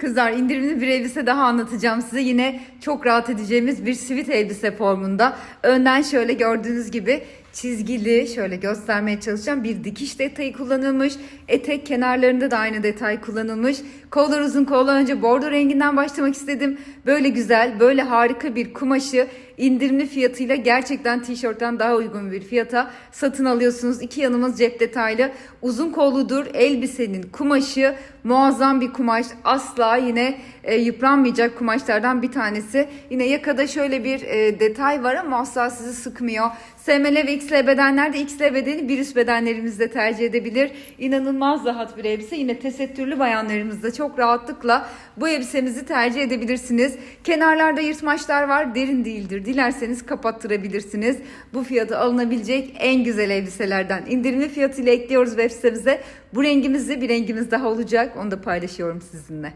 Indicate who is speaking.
Speaker 1: Kızlar indirimli bir elbise daha anlatacağım size. Yine çok rahat edeceğimiz bir sivit elbise formunda. Önden şöyle gördüğünüz gibi çizgili şöyle göstermeye çalışacağım. Bir dikiş detayı kullanılmış. Etek kenarlarında da aynı detay kullanılmış. Kollar uzun kollar önce bordo renginden başlamak istedim. Böyle güzel, böyle harika bir kumaşı indirimli fiyatıyla gerçekten tişörtten daha uygun bir fiyata satın alıyorsunuz. İki yanımız cep detaylı. Uzun kolludur. Elbisenin kumaşı muazzam bir kumaş. Asla yine e, yıpranmayacak kumaşlardan bir tanesi. Yine yakada şöyle bir e, detay var ama asla sizi sıkmıyor. SML ve XL bedenler de XL bedeni bir üst bedenlerimizde tercih edebilir. İnanılmaz rahat bir elbise. Yine tesettürlü bayanlarımız da çok rahatlıkla bu elbisemizi tercih edebilirsiniz. Kenarlarda yırtmaçlar var. Derin değildir. Dilerseniz kapattırabilirsiniz. Bu fiyatı alınabilecek en güzel elbiselerden. İndirimli fiyatıyla ekliyoruz web sitemize. Bu rengimizde bir rengimiz daha olacak. Onu da paylaşıyorum sizinle.